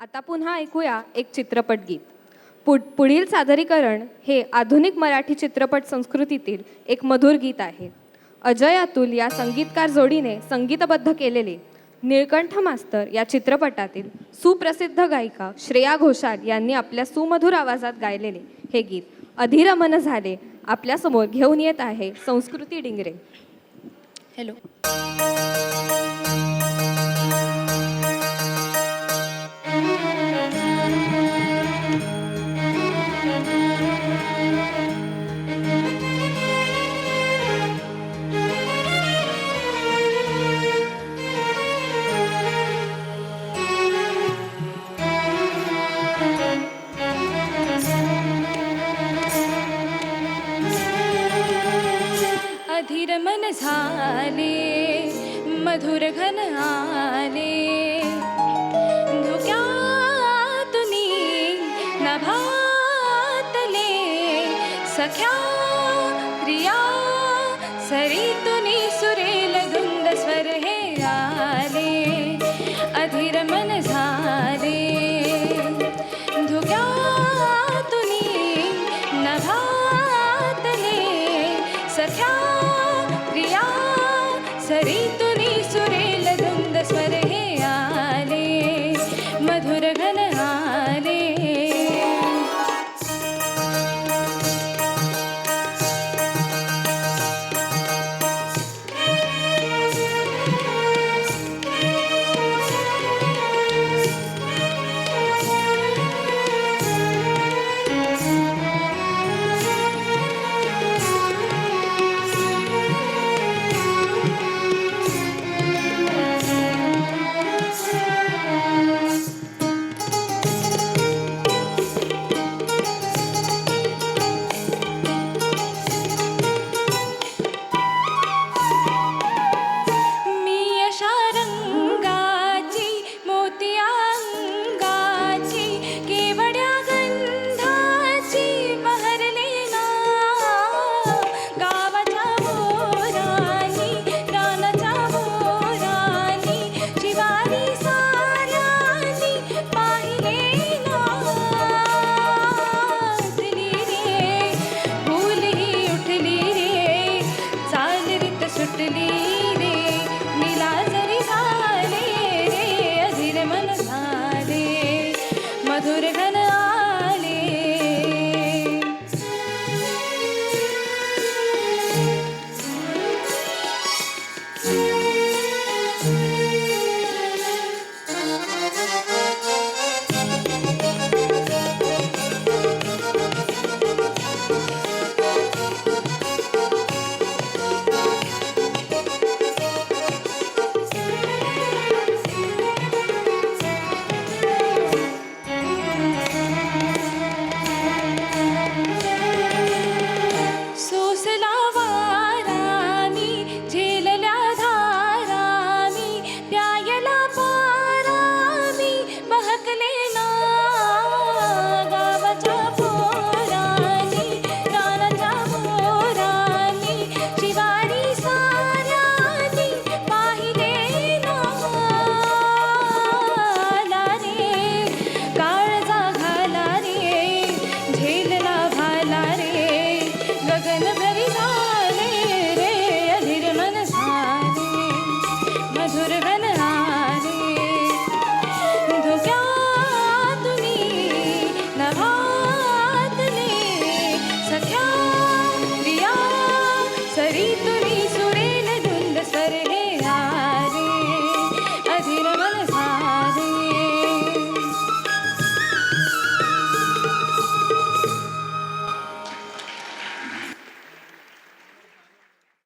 आता पुन्हा ऐकूया एक चित्रपट गीत. पु पुढील सादरीकरण हे आधुनिक मराठी चित्रपट संस्कृतीतील एक मधुर गीत आहे. अजय अतुल या संगीतकार जोडीने संगीतबद्ध केलेले निळकंठ मास्तर या चित्रपटातील सुप्रसिद्ध गायिका श्रेया घोषाल यांनी आपल्या सुमधुर आवाजात गायलेले हे गीत अधिरमन झाले आपल्यासमोर घेऊन येत आहे संस्कृती डिंगरे. हॅलो. आले मधुर घन आले. धुक्यातुनी नभातले सख्या प्रिया सरितुनी सुरेल धुंद स्वर हे आले. अधीर मन झाले. धुक्यातुनी नभातले सख्या